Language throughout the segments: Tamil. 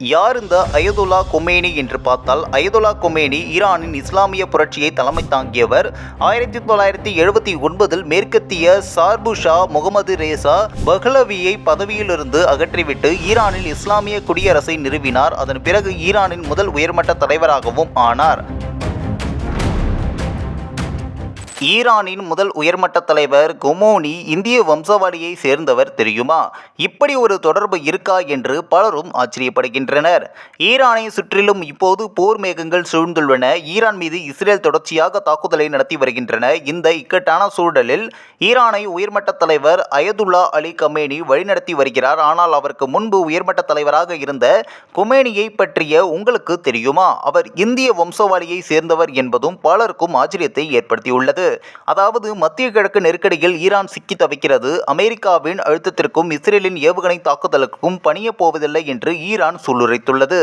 யார் இந்த அயதுல்லா கொமேனி என்று பார்த்தால் அயதுல்லா கொமேனி ஈரானின் இஸ்லாமிய புரட்சியை தலைமை தாங்கியவர். ஆயிரத்தி தொள்ளாயிரத்தி எழுபத்தி ஒன்பதில் மேற்கத்திய சார்பு ஷா முகமது ரேசா பஹ்லவியை பதவியிலிருந்து அகற்றிவிட்டு ஈரானில் இஸ்லாமிய குடியரசை நிறுவினார். அதன் பிறகு ஈரானின் முதல் உயர்மட்ட தலைவராகவும் ஆனார். ஈரானின் முதல் உயர்மட்ட தலைவர் கொமோனி இந்திய வம்சவாளியை சேர்ந்தவர் தெரியுமா? இப்படி ஒரு தொடர்பு இருக்கா என்று பலரும் ஆச்சரியப்படுகின்றனர். ஈரானை சுற்றிலும் இப்போது போர் மேகங்கள் சூழ்ந்துள்ளன. ஈரான் மீது இஸ்ரேல் தொடர்ச்சியாக தாக்குதலை நடத்தி வருகின்றன. இந்த இக்கட்டான சூழலில் ஈரானை உயர்மட்ட தலைவர் அயதுல்லா அலி கமேனி வழிநடத்தி வருகிறார். ஆனால் அவருக்கு முன்பு உயர்மட்ட தலைவராக இருந்த குமேனியை பற்றிய உங்களுக்கு தெரியுமா? அவர் இந்திய வம்சவாளியை சேர்ந்தவர் என்பதும் பலருக்கும் ஆச்சரியத்தை ஏற்படுத்தியுள்ளது. அதாவது மத்திய கிழக்கு நெருக்கடியில் ஈரான் சிக்கி தவிக்கிறது. அமெரிக்காவின் அழுத்தத்திற்கும் இஸ்ரேலின் ஏவுகணை தாக்குதலுக்கும் பணிய போவதில்லை என்று ஈரான் சொல்லுரைத்துள்ளது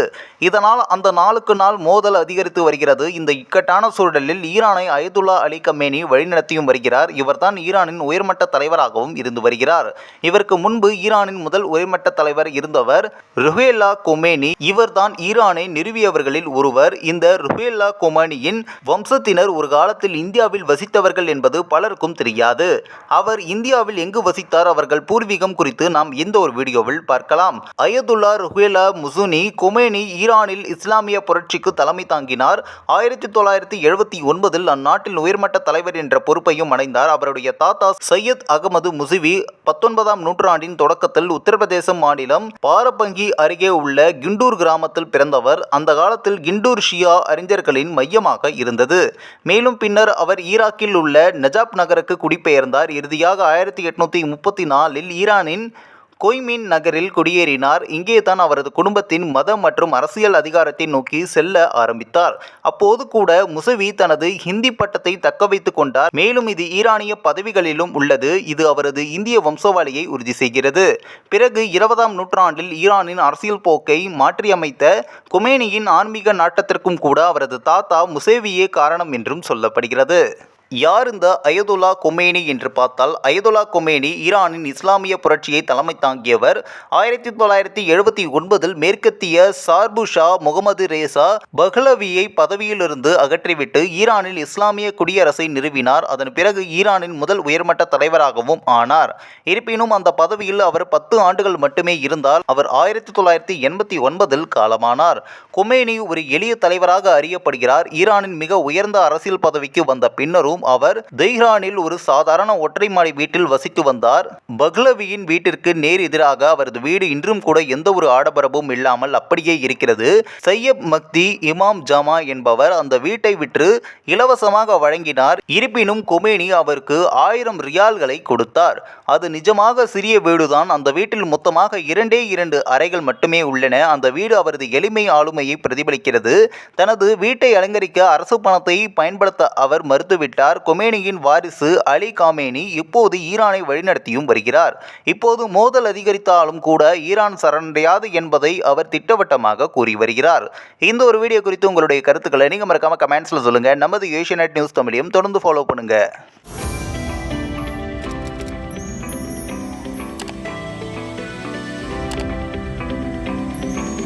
இதனால் அந்த நாளுக்கு நாள் மோதல் அதிகரித்து வருகிறது. இந்த இக்கட்டான சூழலில் ஈரானை அயதுல்லா அலி கமேனி வழிநடத்தியும் வருகிறார். இவர்தான் ஈரானின் உயர்மட்ட தலைவராகவும் இருந்து வருகிறார். இவருக்கு முன்பு ஈரானின் முதல் உயர்மட்ட தலைவர் இருந்தவர் ருஹேல்லா கொமேனி. இவர்தான் ஈரானை நிறுவியவர்களில் ஒருவர். இந்த ருஹேல்லா கொமானியின் வம்சத்தினர் ஒரு காலத்தில் இந்தியாவில் வசித்த வசித்தவர்கள் என்பது பலருக்கும் தெரியாது. அவர் இந்தியாவில் எங்கு வசித்தார் அவர்கள் பூர்வீகம் குறித்து நாம் இந்த ஒரு வீடியோவில் பார்க்கலாம். அயதுல்லா ருஹேலா முசுனி குமேனி ஈரானில் இஸ்லாமிய புரட்சிக்கு தலைமை தாங்கினார். ஆயிரத்தி தொள்ளாயிரத்தி எழுபத்தி ஒன்பதில் அந்நாட்டில் உயர்மட்ட தலைவர் என்ற பொறுப்பையும் அடைந்தார். அவருடைய தாத்தா சையத் அகமது முசிவி பத்தொன்பதாம் நூற்றாண்டின் தொடக்கத்தில் உத்தரப்பிரதேசம் மாநிலம் பாரபங்கி அருகே உள்ள கிண்டூர் கிராமத்தில் பிறந்தவர். அந்த காலத்தில் கிண்டூர் ஷியா அறிஞர்களின் மையமாக இருந்தது. மேலும் பின்னர் அவர் ஈராக் ஈராக்கில் உள்ள நஜாப் நகருக்கு குடிபெயர்ந்தார். இறுதியாக ஆயிரத்தி எட்நூற்றி முப்பத்தி நாலில் ஈரானின் கொய்மின் நகரில் குடியேறினார். இங்கே தான் அவரது குடும்பத்தின் மத மற்றும் அரசியல் அதிகாரத்தை நோக்கி செல்ல ஆரம்பித்தார். அப்போது கூட முசவி தனது ஹிந்தி பட்டத்தை தக்க வைத்துக் கொண்டார். மேலும் இது ஈரானிய பதவிகளிலும் உள்ளது. இது அவரது இந்திய வம்சவாளியை உறுதி செய்கிறது. பிறகு இருபதாம் நூற்றாண்டில் ஈரானின் அரசியல் போக்கை மாற்றியமைத்த குமேனியின் ஆன்மீக நாட்டத்திற்கும் கூட அவரது தாத்தா முசேவியே காரணம் என்றும் சொல்லப்படுகிறது. யார் இந்த அயதுல்லா கொமேனி என்று பார்த்தால் அயதுல்லா கொமேனி ஈரானின் இஸ்லாமிய புரட்சியை தலைமை தாங்கியவர். ஆயிரத்தி தொள்ளாயிரத்தி எழுபத்தி ஒன்பதில் மேற்கத்திய சார்பு ஷா முகமது ரேசா பஹ்லவியை பதவியிலிருந்து அகற்றிவிட்டு ஈரானில் இஸ்லாமிய குடியரசை நிறுவினார். அதன் பிறகு ஈரானின் முதல் உயர்மட்ட தலைவராகவும் ஆனார். இருப்பினும் அந்த பதவியில் அவர் பத்து ஆண்டுகள் மட்டுமே இருந்தால் அவர் ஆயிரத்தி தொள்ளாயிரத்தி எண்பத்தி ஒன்பதில் காலமானார். கொமேனி ஒரு எளிய தலைவராக அறியப்படுகிறார். ஈரானின் மிக உயர்ந்த அரசியல் பதவிக்கு வந்த பின்னரும் அவர் தெஹ்ரானில் ஒரு சாதாரண ஒற்றை மாடி வீட்டில் வசித்து வந்தார். பக்லவியின் வீட்டிற்கு நேர் எதிராக அவரது வீடு இன்றும் கூட எந்த ஒரு ஆடம்பரமும் இல்லாமல் அப்படியே இருக்கிறது. சையப் மக்தி இமாம் ஜமா என்பவர் அந்த வீட்டை விற்று இலவசமாக வழங்கினார். இருப்பினும் கொமேனி அவருக்கு ஆயிரம் ரியால்களை கொடுத்தார். அது நிஜமாக சிறிய வீடுதான். அந்த வீட்டில் மொத்தமாக இரண்டே இரண்டு அறைகள் மட்டுமே உள்ளன. அந்த வீடு அவரது எளிமை ஆளுமையை பிரதிபலிக்கிறது. தனது வீட்டை அலங்கரிக்க அரசு பணத்தை பயன்படுத்த அவர் மறுத்துவிட்டார். கொமேனியின் வாரிசு அலி காமேனி இப்போது ஈரானை வழிநடத்தியும் வருகிறார். இப்போது மோதல் அதிகரித்தாலும் கூட ஈரான் சரணடையாது என்பதை அவர் திட்டவட்டமாக கூறி வருகிறார். இந்த ஒரு வீடியோ குறித்து உங்களுடைய கருத்துக்களை நீங்கள் மறக்காம கமெண்ட்ஸில் சொல்லுங்கள் நமது ஏஷியநெட் நியூஸ் தமிழையும் தொடர்ந்து ஃபாலோ பண்ணுங்கள்